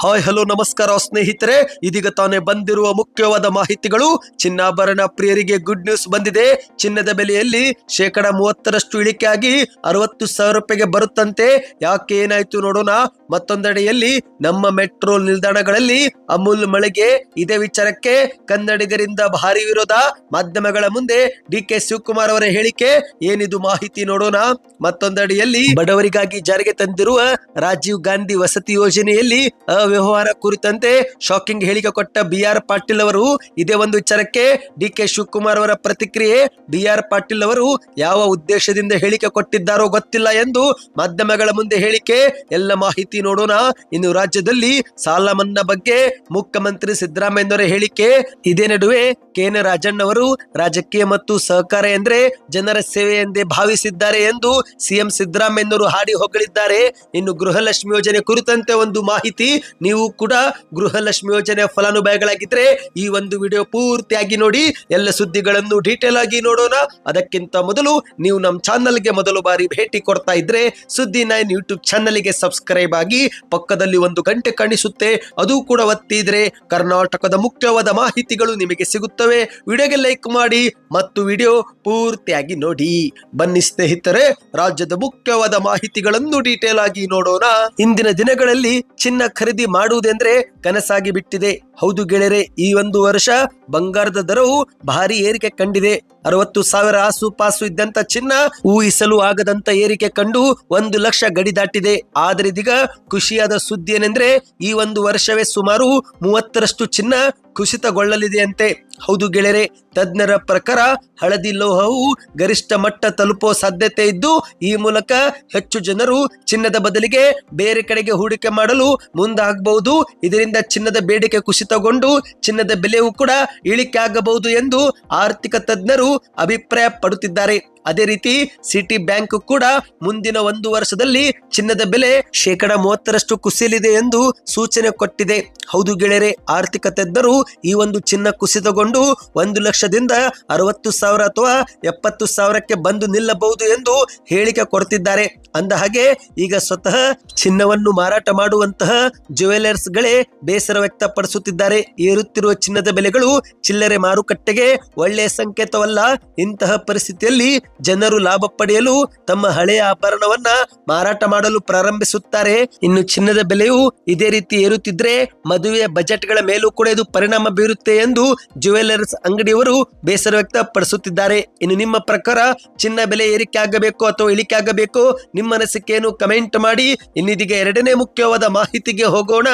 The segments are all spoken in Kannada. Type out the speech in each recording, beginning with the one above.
ಹಾಯ್, ಹಲೋ, ನಮಸ್ಕಾರ ಸ್ನೇಹಿತರೆ. ಇದೀಗ ತಾನೇ ಬಂದಿರುವ ಮುಖ್ಯವಾದ ಮಾಹಿತಿಗಳು. ಚಿನ್ನಾಭರಣ ಪ್ರಿಯರಿಗೆ ಗುಡ್ ನ್ಯೂಸ್ ಬಂದಿದೆ. ಚಿನ್ನದ ಬೆಲೆಯಲ್ಲಿ ಶೇಕಡ ಮೂವತ್ತರಷ್ಟು ಇಳಿಕೆ ಆಗಿ ಅರವತ್ತು ಸಾವಿರ ರೂಪಾಯಿಗೆ ಬರುತ್ತಂತೆ. ಯಾಕೆ ಏನಾಯ್ತು ನೋಡೋಣ. ಮತ್ತೊಂದೆಡೆಯಲ್ಲಿ ನಮ್ಮ ಮೆಟ್ರೋ ನಿಲ್ದಾಣಗಳಲ್ಲಿ ಅಮೂಲ್ ಮಳಿಗೆ ಇದೇ ವಿಚಾರಕ್ಕೆ ಕನ್ನಡಿಗರಿಂದ ಭಾರಿ ವಿರೋಧ. ಮಾಧ್ಯಮಗಳ ಮುಂದೆ ಡಿ ಕೆ ಶಿವಕುಮಾರ್ ಅವರ ಹೇಳಿಕೆ. ಏನಿದು ಮಾಹಿತಿ ನೋಡೋಣ. ಮತ್ತೊಂದೆಡೆಯಲ್ಲಿ ಬಡವರಿಗಾಗಿ ಜಾರಿಗೆ ತಂದಿರುವ ರಾಜೀವ್ ಗಾಂಧಿ ವಸತಿ ಯೋಜನೆಯಲ್ಲಿ ಅವ್ಯವಹಾರ ಕುರಿತಂತೆ ಶಾಕಿಂಗ್ ಹೇಳಿಕೆ ಕೊಟ್ಟ ಬಿ ಆರ್ ಪಾಟೀಲ್ ಅವರು. ಇದೇ ಒಂದು ವಿಚಾರಕ್ಕೆ ಡಿ ಕೆ ಶಿವಕುಮಾರ್ ಅವರ ಪ್ರತಿಕ್ರಿಯೆ ಬಿ ಆರ್ ಪಾಟೀಲ್ ಅವರು ಯಾವ ಉದ್ದೇಶದಿಂದ ಹೇಳಿಕೆ ಕೊಟ್ಟಿದ್ದಾರೋ ಗೊತ್ತಿಲ್ಲ ಎಂದು ಮಾಧ್ಯಮಗಳ ಮುಂದೆ ಹೇಳಿಕೆ. ಎಲ್ಲ ಮಾಹಿತಿ ನೋಡೋಣ. ಇನ್ನು ರಾಜ್ಯದಲ್ಲಿ ಸಾಲ ಮನ್ನಾ ಬಗ್ಗೆ ಮುಖ್ಯಮಂತ್ರಿ ಸಿದ್ದರಾಮಯ್ಯನವರ ಹೇಳಿಕೆ. ಇದೇ ನಡುವೆ ಕೆನ ರಾಜಣ್ಣವರು ರಾಜಕೀಯ ಮತ್ತು ಸಹಕಾರ ಎಂದ್ರೆ ಜನರ ಸೇವೆ ಎಂದೇ ಭಾವಿಸಿದ್ದಾರೆ ಎಂದು ಸಿಎಂ ಸಿದ್ದರಾಮಯ್ಯನವರು ಹಾಡಿ ಹೊಗಳಿದ್ದಾರೆ. ಇನ್ನು ಗೃಹಲಕ್ಷ್ಮಿ ಯೋಜನೆ ಕುರಿತಂತೆ ಒಂದು ಮಾಹಿತಿ ನೀವು ಕೂಡ ಗೃಹಲಕ್ಷ್ಮಿ ಯೋಜನೆ ಫಲಾನುಭವಿಗಳಾಗಿದ್ರೆ ಈ ಒಂದು ವಿಡಿಯೋ ಪೂರ್ತಿಯಾಗಿ ನೋಡಿ, ಎಲ್ಲ ಸುದ್ದಿಗಳನ್ನು ಡೀಟೇಲ್ ಆಗಿ ನೋಡೋಣ. ಅದಕ್ಕಿಂತ ಮೊದಲು ನೀವು ನಮ್ಮ ಚಾನಲ್ಗೆ ಮೊದಲು ಬಾರಿ ಭೇಟಿ ಕೊಡ್ತಾ ಇದ್ರೆ, ಸುದ್ದಿ ನೈನ್ ಯೂಟ್ಯೂಬ್ ಚಾನಲ್ಗೆ ಸಬ್ಸ್ಕ್ರೈಬ್ ಆಗಿ ಪಕ್ಕದಲ್ಲಿ ಒಂದು ಗಂಟೆ ಕಾಣಿಸುತ್ತೆ. ಅದು ಕೂಡ ಒತ್ತಿದ್ರೆ ಕರ್ನಾಟಕದ ಮುಖ್ಯವಾದ ಮಾಹಿತಿಗಳು ನಿಮಗೆ ಸಿಗುತ್ತವೆ. ವಿಡಿಯೋಗೆ ಲೈಕ್ ಮಾಡಿ ಮತ್ತು ವಿಡಿಯೋ ಪೂರ್ತಿಯಾಗಿ ನೋಡಿ. ಬನ್ನಿ ಸ್ನೇಹಿತರೆ, ರಾಜ್ಯದ ಮುಖ್ಯವಾದ ಮಾಹಿತಿಗಳನ್ನು ಡೀಟೇಲ್ ಆಗಿ ನೋಡೋಣ. ಇಂದಿನ ದಿನಗಳಲ್ಲಿ ಚಿನ್ನ ಖರೀದಿ ಮಾಡುವುದೆಂದ್ರೆ ಕನಸಾಗಿ ಬಿಟ್ಟಿದೆ. ಹೌದು ಗೆಳೆಯರೆ, ಈ ಒಂದು ವರ್ಷ ಬಂಗಾರದ ದರವು ಭಾರಿ ಏರಿಕೆ ಕಂಡಿದೆ. ಅರವತ್ತು ಸಾವಿರ ಆಸುಪಾಸು ಇದ್ದಂತ ಚಿನ್ನ ಊಹಿಸಲು ಆಗದಂತ ಏರಿಕೆ ಕಂಡು ಒಂದು ಲಕ್ಷ ಗಡಿ ದಾಟಿದೆ. ಆದರೆ ಇದೀಗ ಖುಷಿಯಾದ ಸುದ್ದಿ ಏನೆಂದ್ರೆ, ಈ ಒಂದು ವರ್ಷವೇ ಸುಮಾರು ಮೂವತ್ತರಷ್ಟು ಚಿನ್ನ ಕುಸಿತಗೊಳ್ಳಲಿದೆಯಂತೆ. ಹೌದು ಗೆಳೆಯರೆ, ತಜ್ಞರ ಪ್ರಕಾರ ಹಳದಿ ಲೋಹವು ಗರಿಷ್ಠ ಮಟ್ಟ ತಲುಪೋ ಸಾಧ್ಯತೆ ಇದ್ದು, ಈ ಮೂಲಕ ಹೆಚ್ಚು ಜನರು ಚಿನ್ನದ ಬದಲಿಗೆ ಬೇರೆ ಕಡೆಗೆ ಹೂಡಿಕೆ ಮಾಡಲು ಮುಂದಾಗಬಹುದು. ಇದರಿಂದ ಚಿನ್ನದ ಬೇಡಿಕೆ ಕುಸಿತಗೊಂಡು ಚಿನ್ನದ ಬೆಲೆಯೂ ಕೂಡ ಇಳಿಕೆ ಆಗಬಹುದು ಎಂದು ಆರ್ಥಿಕ ತಜ್ಞರು ಅಭಿಪ್ರಾಯ ಪಡುತ್ತಿದ್ದಾರೆ ಅದೇ ರೀತಿ ಸಿಟಿ ಬ್ಯಾಂಕ್ ಕೂಡ ಮುಂದಿನ ಒಂದು ವರ್ಷದಲ್ಲಿ ಚಿನ್ನದ ಬೆಲೆ ಶೇಕಡ ಮೂವತ್ತರಷ್ಟು ಕುಸಿಯಲಿದೆ ಎಂದು ಸೂಚನೆ ಕೊಟ್ಟಿದೆ. ಹೌದು ಗೆಳೆಯರೆ ಆರ್ಥಿಕ ತಜ್ಞರು ಈ ಒಂದು ಚಿನ್ನ ಕುಸಿತಗೊಂಡು ಒಂದು ಲಕ್ಷದಿಂದ ಅರವತ್ತು ಸಾವಿರ ಅಥವಾ ಎಪ್ಪತ್ತು ಸಾವಿರಕ್ಕೆ ಬಂದು ನಿಲ್ಲಬಹುದು ಎಂದು ಹೇಳಿಕೆ ಕೊಡ್ತಿದ್ದಾರೆ. ಅಂದ ಹಾಗೆ ಈಗ ಸ್ವತಃ ಚಿನ್ನವನ್ನು ಮಾರಾಟ ಮಾಡುವಂತಹ ಜುವೆಲರ್ಸ್ ಗಳೇ ಬೇಸರ ವ್ಯಕ್ತಪಡಿಸುತ್ತಿದ್ದಾರೆ. ಏರುತ್ತಿರುವ ಚಿನ್ನದ ಬೆಲೆಗಳು ಚಿಲ್ಲರೆ ಮಾರುಕಟ್ಟೆಗೆ ಒಳ್ಳೆಯ ಸಂಕೇತವಲ್ಲ. ಇಂತಹ ಪರಿಸ್ಥಿತಿಯಲ್ಲಿ ಜನರು ಲಾಭ ಪಡೆಯಲು ತಮ್ಮ ಹಳೆಯ ಆಭರಣವನ್ನ ಮಾರಾಟ ಮಾಡಲು ಪ್ರಾರಂಭಿಸುತ್ತಾರೆ. ಇನ್ನು ಚಿನ್ನದ ಬೆಲೆಯು ಇದೇ ರೀತಿ ಏರುತ್ತಿದ್ರೆ ಮದುವೆಯ ಬಜೆಟ್ಗಳ ಮೇಲೂ ಕೂಡ ಇದು ಪರಿಣಾಮ ಬೀರುತ್ತೆ ಎಂದು ಜುವೆಲ್ಲರ್ಸ್ ಅಂಗಡಿಯವರು ಬೇಸರ ವ್ಯಕ್ತಪಡಿಸುತ್ತಿದ್ದಾರೆ. ಇನ್ನು ನಿಮ್ಮ ಪ್ರಕಾರ ಚಿನ್ನ ಬೆಲೆ ಏರಿಕೆ ಆಗಬೇಕು ಅಥವಾ ಇಳಿಕೆ ಆಗಬೇಕು ನಿಮ್ಮ ಅನಿಸಿಕೆಯನ್ನು ಕಮೆಂಟ್ ಮಾಡಿ. ಇನ್ನಿದೀಗ ಎರಡನೇ ಮುಖ್ಯವಾದ ಮಾಹಿತಿಗೆ ಹೋಗೋಣ.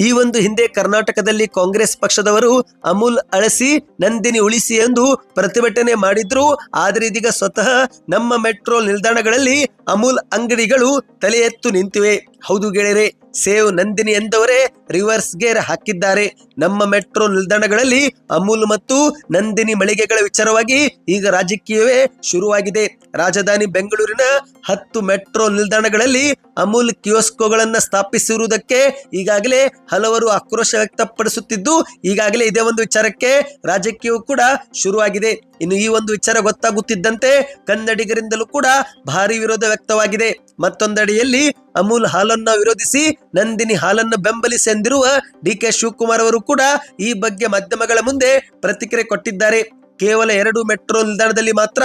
ಈ ಒಂದು ಹಿಂದೆ ಕರ್ನಾಟಕದಲ್ಲಿ ಕಾಂಗ್ರೆಸ್ ಪಕ್ಷದವರು ಅಮೂಲ್ ಅಳಸಿ, ನಂದಿನಿ ಉಳಿಸಿ ಎಂದು ಪ್ರತಿಭಟನೆ ಮಾಡಿದ್ರು. ಆದರೆ ಇದೀಗ ಸ್ವತಃ ನಮ್ಮ ಮೆಟ್ರೋ ನಿಲ್ದಾಣಗಳಲ್ಲಿ ಅಮೂಲ್ ಅಂಗಡಿಗಳು ತಲೆ ಎತ್ತು ನಿಂತಿವೆ. ಹೌದು ಗೆಳೆಯರೆ, ಸೇವ್ ನಂದಿನಿ ಎಂದವರೇ ರಿವರ್ಸ್ ಗೇರ್ ಹಾಕಿದ್ದಾರೆ. ನಮ್ಮ ಮೆಟ್ರೋ ನಿಲ್ದಾಣಗಳಲ್ಲಿ ಅಮೂಲ್ ಮತ್ತು ನಂದಿನಿ ಮಳಿಗೆಗಳ ವಿಚಾರವಾಗಿ ಈಗ ರಾಜಕೀಯವೇ ಶುರುವಾಗಿದೆ. ರಾಜಧಾನಿ ಬೆಂಗಳೂರಿನ ಹತ್ತು ಮೆಟ್ರೋ ನಿಲ್ದಾಣಗಳಲ್ಲಿ ಅಮೂಲ್ ಕಿಯೋಸ್ಕೋಗಳನ್ನ ಸ್ಥಾಪಿಸಿರುವುದಕ್ಕೆ ಈಗಾಗಲೇ ಹಲವರು ಆಕ್ರೋಶ ವ್ಯಕ್ತಪಡಿಸುತ್ತಿದ್ದು, ಈಗಾಗಲೇ ಇದೇ ಒಂದು ವಿಚಾರಕ್ಕೆ ರಾಜಕೀಯವು ಕೂಡ ಶುರುವಾಗಿದೆ. ಇನ್ನು ಈ ಒಂದು ವಿಚಾರ ಗೊತ್ತಾಗುತ್ತಿದ್ದಂತೆ ಕನ್ನಡಿಗರಿಂದಲೂ ಕೂಡ ಭಾರಿ ವಿರೋಧ ವ್ಯಕ್ತವಾಗಿದೆ. ಮತ್ತೊಂದೆಡೆಯಲ್ಲಿ ಅಮೂಲ್ ಹಾಲನ್ನ ವಿರೋಧಿಸಿ ನಂದಿನಿ ಹಾಲನ್ನು ಬೆಂಬಲಿಸಿ ಎಂದಿರುವ ಡಿ ಕೆ ಶಿವಕುಮಾರ್ ಅವರು ಕೂಡ ಈ ಬಗ್ಗೆ ಮಾಧ್ಯಮಗಳ ಮುಂದೆ ಪ್ರತಿಕ್ರಿಯೆ ಕೊಟ್ಟಿದ್ದಾರೆ. ಕೇವಲ ಎರಡು ಮೆಟ್ರೋ ನಿಲ್ದಾಣದಲ್ಲಿ ಮಾತ್ರ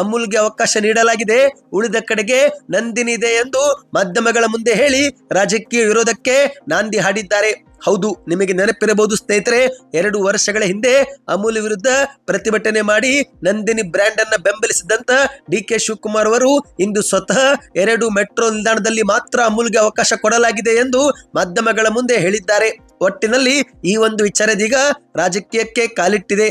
ಅಮೂಲ್ಗೆ ಅವಕಾಶ ನೀಡಲಾಗಿದೆ. ಉಳಿದ ಕಡೆಗೆ ನಂದಿನಿ ಇದೆ ಎಂದು ಮಾಧ್ಯಮಗಳ ಮುಂದೆ ಹೇಳಿ ರಾಜಕೀಯ ವಿರೋಧಕ್ಕೆ ನಾಂದಿ ಹಾಡಿದ್ದಾರೆ. ಹೌದು, ನಿಮಗೆ ನೆನಪಿರಬಹುದು ಸ್ನೇಹಿತರೆ, ಎರಡು ವರ್ಷಗಳ ಹಿಂದೆ ಅಮೂಲ್ ವಿರುದ್ಧ ಪ್ರತಿಭಟನೆ ಮಾಡಿ ನಂದಿನಿ ಬ್ರ್ಯಾಂಡ್ ಅನ್ನ ಬೆಂಬಲಿಸಿದಂತ ಡಿ ಕೆ ಶಿವಕುಮಾರ್ ಅವರು ಇಂದು ಸ್ವತಃ ಎರಡು ಮೆಟ್ರೋ ನಿಲ್ದಾಣದಲ್ಲಿ ಮಾತ್ರ ಅಮೂಲ್ಗೆ ಅವಕಾಶ ಕೊಡಲಾಗಿದೆ ಎಂದು ಮಾಧ್ಯಮಗಳ ಮುಂದೆ ಹೇಳಿದ್ದಾರೆ. ಒಟ್ಟಿನಲ್ಲಿ ಈ ಒಂದು ವಿಚಾರದೀಗ ರಾಜಕೀಯಕ್ಕೆ ಕಾಲಿಟ್ಟಿದೆ.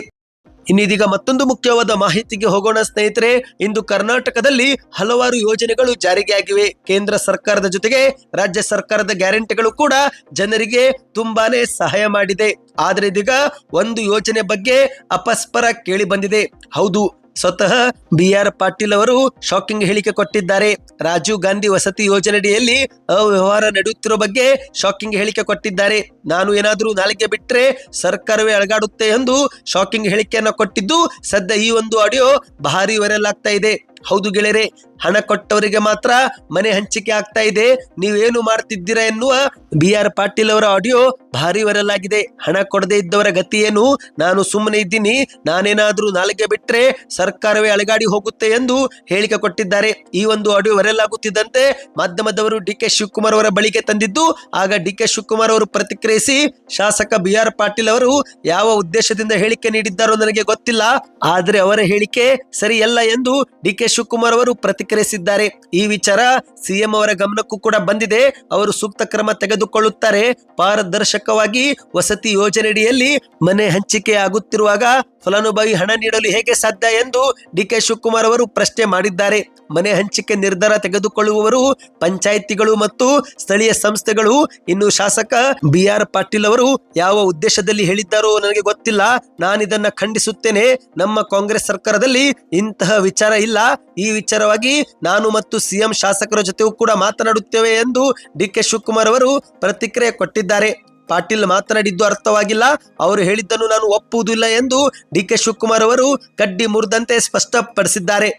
ಇನ್ನಿದೀಗ ಮತ್ತೊಂದು ಮುಖ್ಯವಾದ ಮಾಹಿತಿಗೆ ಹೋಗೋಣ ಸ್ನೇಹಿತರೆ, ಇಂದು ಕರ್ನಾಟಕದಲ್ಲಿ ಹಲವಾರು ಯೋಜನೆಗಳು ಜಾರಿಗೆ ಆಗಿವೆ ಕೇಂದ್ರ ಸರ್ಕಾರದ ಜೊತೆಗೆ ರಾಜ್ಯ ಸರ್ಕಾರದ ಗ್ಯಾರಂಟಿಗಳು ಕೂಡ ಜನರಿಗೆ ತುಂಬಾನೇ ಸಹಾಯ ಮಾಡಿದೆ. ಆದರೆ ಇದೀಗ ಒಂದು ಯೋಜನೆ ಬಗ್ಗೆ ಅಪಸ್ಪರ ಕೇಳಿ ಬಂದಿದೆ. ಹೌದು ಸ್ವತಃ ಬಿ ಆರ್ ಪಾಟೀಲ್ ಅವರು ಶಾಕಿಂಗ್ ಹೇಳಿಕೆ ಕೊಟ್ಟಿದ್ದಾರೆ. ರಾಜೀವ್ ಗಾಂಧಿ ವಸತಿ ಯೋಜನೆಯಡಿಯಲ್ಲಿ ಅವ್ಯವಹಾರ ನಡೆಯುತ್ತಿರುವ ಬಗ್ಗೆ ಶಾಕಿಂಗ್ ಹೇಳಿಕೆ ಕೊಟ್ಟಿದ್ದಾರೆ. ನಾನು ಏನಾದರೂ ನಾಲಿಗೆ ಬಿಟ್ರೆ ಸರ್ಕಾರವೇ ಅಳಗಾಡುತ್ತೆ ಎಂದು ಶಾಕಿಂಗ್ ಹೇಳಿಕೆಯನ್ನ ಕೊಟ್ಟಿದ್ದು, ಸದ್ಯ ಈ ಒಂದು ಆಡಿಯೋ ಭಾರಿ ವೈರಲ್ ಆಗ್ತಾ ಇದೆ. ಹೌದು ಗೆಳೆಯರೆ ಹಣ ಕೊಟ್ಟವರಿಗೆ ಮಾತ್ರ ಮನೆ ಹಂಚಿಕೆ ಆಗ್ತಾ ಇದೆ. ನೀವೇನು ಮಾಡ್ತಿದ್ದೀರಾ ಎನ್ನುವ ಬಿ ಆರ್ ಪಾಟೀಲ್ ಅವರ ಆಡಿಯೋ ಭಾರಿ ವೈರಲ್ ಆಗಿದೆ. ಹಣ ಕೊಡದೇ ಇದ್ದವರ ಗತಿ ಏನು? ನಾನು ಸುಮ್ಮನೆ ಇದ್ದೀನಿ. ನಾನೇನಾದ್ರೂ ನಾಲಿಗೆ ಬಿಟ್ರೆ ಸರ್ಕಾರವೇ ಅಳಗಾಡಿ ಹೋಗುತ್ತೆ ಎಂದು ಹೇಳಿಕೆ ಕೊಟ್ಟಿದ್ದಾರೆ. ಈ ಒಂದು ಆಡಿಯೋ ವೈರಲ್ ಆಗುತ್ತಿದ್ದಂತೆ ಮಾಧ್ಯಮದವರು ಡಿ ಕೆ ಶಿವಕುಮಾರ್ ಅವರ ಬಳಿಗೆ ತಂದಿದ್ದು, ಆಗ ಡಿ ಕೆ ಶಿವಕುಮಾರ್ ಅವರು ಪ್ರತಿಕ್ರಿಯಿಸಿ ಶಾಸಕ ಬಿ ಆರ್ ಪಾಟೀಲ್ ಅವರು ಯಾವ ಉದ್ದೇಶದಿಂದ ಹೇಳಿಕೆ ನೀಡಿದ್ದಾರೋ ನನಗೆ ಗೊತ್ತಿಲ್ಲ. ಆದ್ರೆ ಅವರ ಹೇಳಿಕೆ ಸರಿಯಲ್ಲ ಎಂದು ಡಿ ಕೆ ಶಿವಕುಮಾರ್ ಅವರು ಪ್ರತಿಕ್ರಿಯಿಸಿದ್ದಾರೆ ಈ ವಿಚಾರ ಸಿಎಂ ಅವರ ಗಮನಕ್ಕೂ ಕೂಡ ಬಂದಿದೆ. ಅವರು ಸೂಕ್ತ ಕ್ರಮ ತೆಗೆದುಕೊಳ್ಳುತ್ತಾರೆ. ಪಾರದರ್ಶಕವಾಗಿ ವಸತಿ ಯೋಜನೆಯಡಿಯಲ್ಲಿ ಮನೆ ಹಂಚಿಕೆ ಆಗುತ್ತಿರುವಾಗ ಫಲಾನುಭವಿ ಹಣ ನೀಡಲು ಹೇಗೆ ಸಾಧ್ಯ ಎಂದು ಡಿ ಕೆ ಶಿವಕುಮಾರ್ ಅವರು ಪ್ರಶ್ನೆ ಮಾಡಿದ್ದಾರೆ. ಮನೆ ಹಂಚಿಕೆ ನಿರ್ಧಾರ ತೆಗೆದುಕೊಳ್ಳುವವರು, ಪಂಚಾಯಿತಿಗಳು ಮತ್ತು ಸ್ಥಳೀಯ ಸಂಸ್ಥೆಗಳು, ಇನ್ನು ಶಾಸಕ ಬಿ ಆರ್ ಪಾಟೀಲ್ ಅವರು ಯಾವ ಉದ್ದೇಶದಲ್ಲಿ ಹೇಳಿದ್ದಾರೋ ನನಗೆ ಗೊತ್ತಿಲ್ಲ. ನಾನಿದನ್ನ ಖಂಡಿಸುತ್ತೇನೆ. ನಮ್ಮ ಕಾಂಗ್ರೆಸ್ ಸರ್ಕಾರದಲ್ಲಿ ಇಂತಹ ವಿಚಾರ ಇಲ್ಲ. ಈ ವಿಚಾರವಾಗಿ ನಾನು ಮತ್ತು ಸಿಎಂ ಶಾಸಕರ ಜೊತೆಗೂ ಕೂಡ ಮಾತನಾಡುತ್ತೇವೆ ಎಂದು ಡಿ ಕೆ ಶಿವಕುಮಾರ್ ಅವರು ಪ್ರತಿಕ್ರಿಯೆ ಕೊಟ್ಟಿದ್ದಾರೆ. ಪಾಟೀಲ್ ಮಾತನಾಡಿದ್ದು ಅರ್ಥವಾಗಿಲ್ಲ. ಅವರು ಹೇಳಿದ್ದನ್ನು ನಾನು ಒಪ್ಪುವುದಿಲ್ಲ ಎಂದು ಡಿ ಕೆ ಶಿವಕುಮಾರ್ ಅವರು ಕಡ್ಡಿ ಮುರಿದಂತೆ ಸ್ಪಷ್ಟಪಡಿಸಿದ್ದಾರೆ.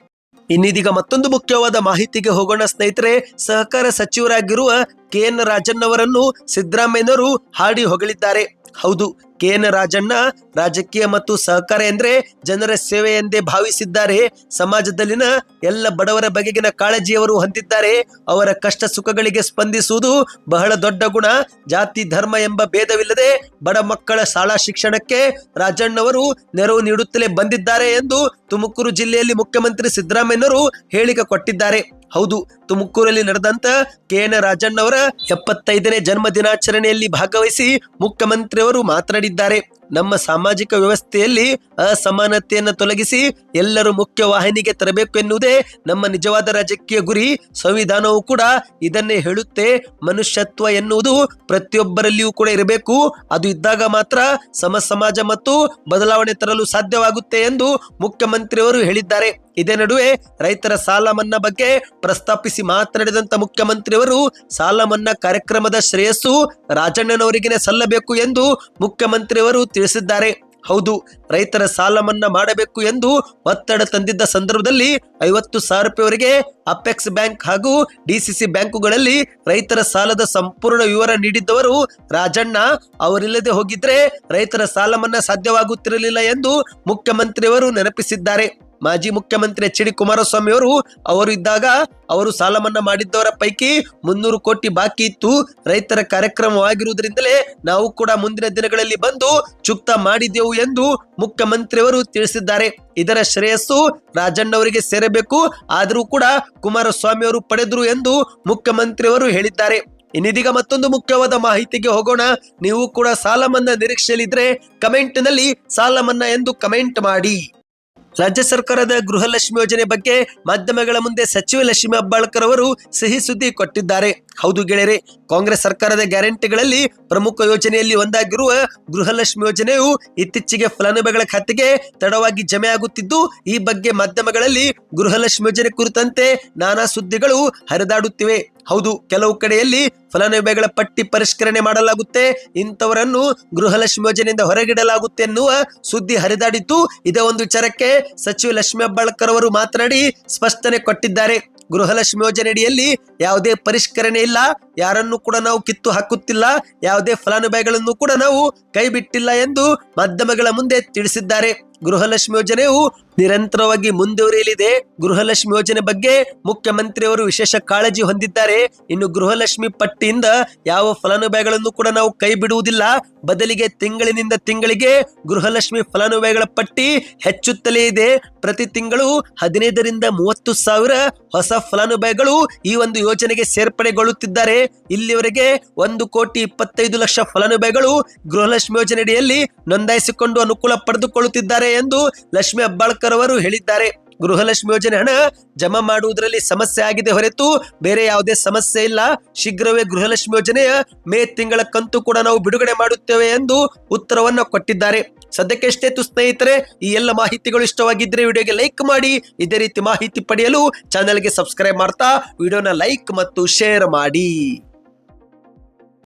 ಇನ್ನಿದೀಗ ಮತ್ತೊಂದು ಮುಖ್ಯವಾದ ಮಾಹಿತಿಗೆ ಹೋಗೋಣ ಸ್ನೇಹಿತರೆ, ಸಹಕಾರ ಸಚಿವರಾಗಿರುವ ಕೆ ಎನ್ ರಾಜನ್ ಅವರನ್ನು ಸಿದ್ದರಾಮಯ್ಯನವರು ಹಾಡಿ ಹೊಗಳಿದ್ದಾರೆ. ಹೌದು, ಕೆ ಎನ್ ರಾಜಣ್ಣ ರಾಜಕೀಯ ಮತ್ತು ಸಹಕಾರ ಎಂದ್ರೆ ಜನರ ಸೇವೆ ಎಂದೇ ಭಾವಿಸಿದ್ದಾರೆ. ಸಮಾಜದಲ್ಲಿನ ಎಲ್ಲ ಬಡವರ ಬಗೆಗಿನ ಕಾಳಜಿಯವರು ಹೊಂದಿದ್ದಾರೆ. ಅವರ ಕಷ್ಟ ಸುಖಗಳಿಗೆ ಸ್ಪಂದಿಸುವುದು ಬಹಳ ದೊಡ್ಡ ಗುಣ. ಜಾತಿ, ಧರ್ಮ ಎಂಬ ಭೇದವಿಲ್ಲದೆ ಬಡ ಮಕ್ಕಳ ಶಾಲಾ ಶಿಕ್ಷಣಕ್ಕೆ ರಾಜಣ್ಣವರು ನೆರವು ನೀಡುತ್ತಲೇ ಬಂದಿದ್ದಾರೆ ಎಂದು ತುಮಕೂರು ಜಿಲ್ಲೆಯಲ್ಲಿ ಮುಖ್ಯಮಂತ್ರಿ ಸಿದ್ದರಾಮಯ್ಯನವರು ಹೇಳಿಕೆ ಕೊಟ್ಟಿದ್ದಾರೆ. ಹೌದು, ತುಮಕೂರಲ್ಲಿ ನಡೆದಂತ ಕೆ. ಎನ್. ರಾಜಣ್ಣವರ ಎಪ್ಪತ್ತೈದನೇ ಜನ್ಮ ದಿನಾಚರಣೆಯಲ್ಲಿ ಭಾಗವಹಿಸಿ ಮುಖ್ಯಮಂತ್ರಿಯವರು ಮಾತನಾಡಿದ್ದಾರೆ. ನಮ್ಮ ಸಾಮಾಜಿಕ ವ್ಯವಸ್ಥೆಯಲ್ಲಿ ಅಸಮಾನತೆಯನ್ನು ತೊಲಗಿಸಿ ಎಲ್ಲರೂ ಮುಖ್ಯ ವಾಹಿನಿಗೆ ತರಬೇಕು ಎನ್ನುವುದೇ ನಮ್ಮ ನಿಜವಾದ ರಾಜಕೀಯ ಗುರಿ. ಸಂವಿಧಾನವು ಕೂಡ ಇದನ್ನೇ ಹೇಳುತ್ತೆ. ಮನುಷ್ಯತ್ವ ಎನ್ನುವುದು ಪ್ರತಿಯೊಬ್ಬರಲ್ಲಿಯೂ ಕೂಡ ಇರಬೇಕು. ಅದು ಇದ್ದಾಗ ಮಾತ್ರ ಸಮ ಸಮಾಜ ಮತ್ತು ಬದಲಾವಣೆ ತರಲು ಸಾಧ್ಯವಾಗುತ್ತೆ ಎಂದು ಮುಖ್ಯಮಂತ್ರಿಯವರು ಹೇಳಿದ್ದಾರೆ. ಇದೇ ನಡುವೆ ರೈತರ ಸಾಲ ಮನ್ನಾ ಬಗ್ಗೆ ಪ್ರಸ್ತಾಪಿಸಿ ಮಾತನಾಡಿದಂತ ಮುಖ್ಯಮಂತ್ರಿಯವರು ಸಾಲ ಮನ್ನಾ ಕಾರ್ಯಕ್ರಮದ ಶ್ರೇಯಸ್ಸು ರಾಜಣ್ಣನವರಿಗೇ ಸಲ್ಲಬೇಕು ಎಂದು ಮುಖ್ಯಮಂತ್ರಿಯವರು ತಿಳಿಸಿದ್ದಾರೆ. ಹೌದು, ರೈತರ ಸಾಲ ಮನ್ನಾ ಮಾಡಬೇಕು ಎಂದು ಒತ್ತಡ ತಂದಿದ್ದ ಸಂದರ್ಭದಲ್ಲಿ ಐವತ್ತು ಸಾವಿರ ರೂಪಾಯಿವರೆಗೆ ಅಪೆಕ್ಸ್ ಬ್ಯಾಂಕ್ ಹಾಗೂ ಡಿಸಿಸಿ ಬ್ಯಾಂಕುಗಳಲ್ಲಿ ರೈತರ ಸಾಲದ ಸಂಪೂರ್ಣ ವಿವರ ನೀಡಿದ್ದವರು ರಾಜಣ್ಣ. ಅವರಿಲ್ಲದೆ ಹೋಗಿದ್ರೆ ರೈತರ ಸಾಲ ಮನ್ನಾ ಸಾಧ್ಯವಾಗುತ್ತಿರಲಿಲ್ಲ ಎಂದು ಮುಖ್ಯಮಂತ್ರಿಯವರು ನೆನಪಿಸಿದ್ದಾರೆ. ಮಾಜಿ ಮುಖ್ಯಮಂತ್ರಿ ಎಚ್ ಡಿ ಕುಮಾರಸ್ವಾಮಿ ಅವರು ಅವರು ಇದ್ದಾಗ ಅವರು ಸಾಲ ಮನ್ನಾ ಮಾಡಿದ್ದವರ ಪೈಕಿ ಮುನ್ನೂರು ಕೋಟಿ ಬಾಕಿ ಇತ್ತು. ರೈತರ ಕಾರ್ಯಕ್ರಮವಾಗಿರುವುದರಿಂದಲೇ ನಾವು ಕೂಡ ಮುಂದಿನ ದಿನಗಳಲ್ಲಿ ಬಂದು ಚುಕ್ತ ಮಾಡಿದೆವು ಎಂದು ಮುಖ್ಯಮಂತ್ರಿಯವರು ತಿಳಿಸಿದ್ದಾರೆ. ಇದರ ಶ್ರೇಯಸ್ಸು ರಾಜಣ್ಣವರಿಗೆ ಸೇರಬೇಕು, ಆದರೂ ಕೂಡ ಕುಮಾರಸ್ವಾಮಿ ಅವರು ಪಡೆದರು ಎಂದು ಮುಖ್ಯಮಂತ್ರಿಯವರು ಹೇಳಿದ್ದಾರೆ. ಇನ್ನಿದೀಗ ಮತ್ತೊಂದು ಮುಖ್ಯವಾದ ಮಾಹಿತಿಗೆ ಹೋಗೋಣ. ನೀವು ಕೂಡ ಸಾಲ ಮನ್ನಾ ನಿರೀಕ್ಷೆಯಲ್ಲಿದ್ರೆ ಕಮೆಂಟ್ನಲ್ಲಿ ಸಾಲ ಮನ್ನಾ ಎಂದು ಕಮೆಂಟ್ ಮಾಡಿ. ರಾಜ್ಯ ಸರ್ಕಾರದ ಗೃಹಲಕ್ಷ್ಮಿ ಯೋಜನೆ ಬಗ್ಗೆ ಮಾಧ್ಯಮಗಳ ಮುಂದೆ ಸಚಿವ ಲಕ್ಷ್ಮಿ ಹೆಬ್ಬಾಳ್ಕರ್ ಅವರು ಸಿಹಿ ಸುದ್ದಿ ಕೊಟ್ಟಿದ್ದಾರೆ. ಹೌದು ಗೆಳೆಯರೆ, ಕಾಂಗ್ರೆಸ್ ಸರ್ಕಾರದ ಗ್ಯಾರಂಟಿಗಳಲ್ಲಿ ಪ್ರಮುಖ ಯೋಜನೆಯಲ್ಲಿ ಒಂದಾಗಿರುವ ಗೃಹಲಕ್ಷ್ಮಿ ಯೋಜನೆಯು ಇತ್ತೀಚೆಗೆ ಫಲಾನುಭವಿಗಳ ಖಾತೆಗೆ ತಡವಾಗಿ ಜಮೆ ಆಗುತ್ತಿದ್ದು, ಈ ಬಗ್ಗೆ ಮಾಧ್ಯಮಗಳಲ್ಲಿ ಗೃಹಲಕ್ಷ್ಮಿ ಯೋಜನೆ ಕುರಿತಂತೆ ನಾನಾ ಸುದ್ದಿಗಳು ಹರಿದಾಡುತ್ತಿವೆ. ಹೌದು, ಕೆಲವು ಕಡೆಯಲ್ಲಿ ಫಲಾನುಭವಿಗಳ ಪಟ್ಟಿ ಪರಿಷ್ಕರಣೆ ಮಾಡಲಾಗುತ್ತೆ. ಇಂಥವರನ್ನು ಗೃಹಲಕ್ಷ್ಮಿ ಯೋಜನೆಯಿಂದ ಹೊರಗಿಡಲಾಗುತ್ತೆ ಎನ್ನುವ ಸುದ್ದಿ ಹರಿದಾಡಿತು ಇದೇ ಒಂದು ವಿಚಾರಕ್ಕೆ ಸಚಿವ ಲಕ್ಷ್ಮಿ ಹೆಬ್ಬಾಳ್ಕರ್ ಅವರು ಮಾತನಾಡಿ ಸ್ಪಷ್ಟನೆ ಕೊಟ್ಟಿದ್ದಾರೆ. ಗೃಹಲಕ್ಷ್ಮಿ ಯೋಜನೆಯಡಿಯಲ್ಲಿ ಯಾವುದೇ ಪರಿಷ್ಕರಣೆ ಇಲ್ಲ. ಯಾರನ್ನು ಕೂಡ ನಾವು ಕಿತ್ತು ಹಾಕುತ್ತಿಲ್ಲ, ಯಾವುದೇ ಫಲಾನುಭವಿಗಳನ್ನು ಕೂಡ ನಾವು ಕೈ ಬಿಟ್ಟಿಲ್ಲ ಎಂದು ಮಾಧ್ಯಮಗಳ ಮುಂದೆ ತಿಳಿಸಿದ್ದಾರೆ. ಗೃಹಲಕ್ಷ್ಮಿ ಯೋಜನೆಯು ನಿರಂತರವಾಗಿ ಮುಂದುವರಿಯಲಿದೆ. ಗೃಹಲಕ್ಷ್ಮಿ ಯೋಜನೆ ಬಗ್ಗೆ ಮುಖ್ಯಮಂತ್ರಿಯವರು ವಿಶೇಷ ಕಾಳಜಿ ಹೊಂದಿದ್ದಾರೆ. ಇನ್ನು ಗೃಹಲಕ್ಷ್ಮಿ ಪಟ್ಟಿಯಿಂದ ಯಾವ ಫಲಾನುಭವಿಗಳನ್ನು ಕೂಡ ನಾವು ಕೈ ಬಿಡುವುದಿಲ್ಲ ಬದಲಿಗೆ ತಿಂಗಳಿನಿಂದ ತಿಂಗಳಿಗೆ ಗೃಹಲಕ್ಷ್ಮಿ ಫಲಾನುಭವಿಗಳ ಪಟ್ಟಿ ಹೆಚ್ಚುತ್ತಲೇ ಇದೆ. ಪ್ರತಿ ತಿಂಗಳು ಹದಿನೈದರಿಂದ ಮೂವತ್ತು ಸಾವಿರ ಹೊಸ ಫಲಾನುಭವಿಗಳು ಈ ಒಂದು ಯೋಜನೆಗೆ ಸೇರ್ಪಡೆಗೊಳ್ಳುತ್ತಿದ್ದಾರೆ. ಇಲ್ಲಿವರೆಗೆ ಒಂದು ಕೋಟಿ ಇಪ್ಪತ್ತೈದು ಲಕ್ಷ ಫಲಾನುಭವಿಗಳು ಗೃಹಲಕ್ಷ್ಮಿ ಯೋಜನೆಯಡಿಯಲ್ಲಿ ನೋಂದಾಯಿಸಿಕೊಂಡು ಅನುಕೂಲ ಪಡೆದುಕೊಳ್ಳುತ್ತಿದ್ದಾರೆ ಎಂದು ಲಕ್ಷ್ಮಿ ಅಬ್ಬಾಳ್ಕರ್ ಅವರು ಹೇಳಿದ್ದಾರೆ. ಗೃಹಲಕ್ಷ್ಮಿ ಯೋಜನೆ ಹಣ ಜಮಾ ಮಾಡುವುದರಲ್ಲಿ ಸಮಸ್ಯೆ ಆಗಿದೆ ಹೊರತು ಬೇರೆ ಯಾವುದೇ ಸಮಸ್ಯೆ ಇಲ್ಲ. ಶೀಘ್ರವೇ ಗೃಹಲಕ್ಷ್ಮಿ ಯೋಜನೆಯ ಮೇ ತಿಂಗಳ ಕಂತು ಕೂಡ ನಾವು ಬಿಡುಗಡೆ ಮಾಡುತ್ತೇವೆ ಎಂದು ಉತ್ತರವನ್ನು ಕೊಟ್ಟಿದ್ದಾರೆ. ಸದ್ಯಕ್ಕೆ ಎಷ್ಟೇ ಸ್ನೇಹಿತರೆ, ಈ ಎಲ್ಲ ಮಾಹಿತಿಗಳು ಇಷ್ಟವಾಗಿದ್ದರೆ ವಿಡಿಯೋಗೆ ಲೈಕ್ ಮಾಡಿ, ಇದೇ ರೀತಿ ಮಾಹಿತಿ ಪಡೆಯಲು ಚಾನೆಲ್ಗೆ ಸಬ್ಸ್ಕ್ರೈಬ್ ಮಾಡ್ತಾ, ವಿಡಿಯೋನ ಲೈಕ್ ಮತ್ತು ಶೇರ್ ಮಾಡಿ.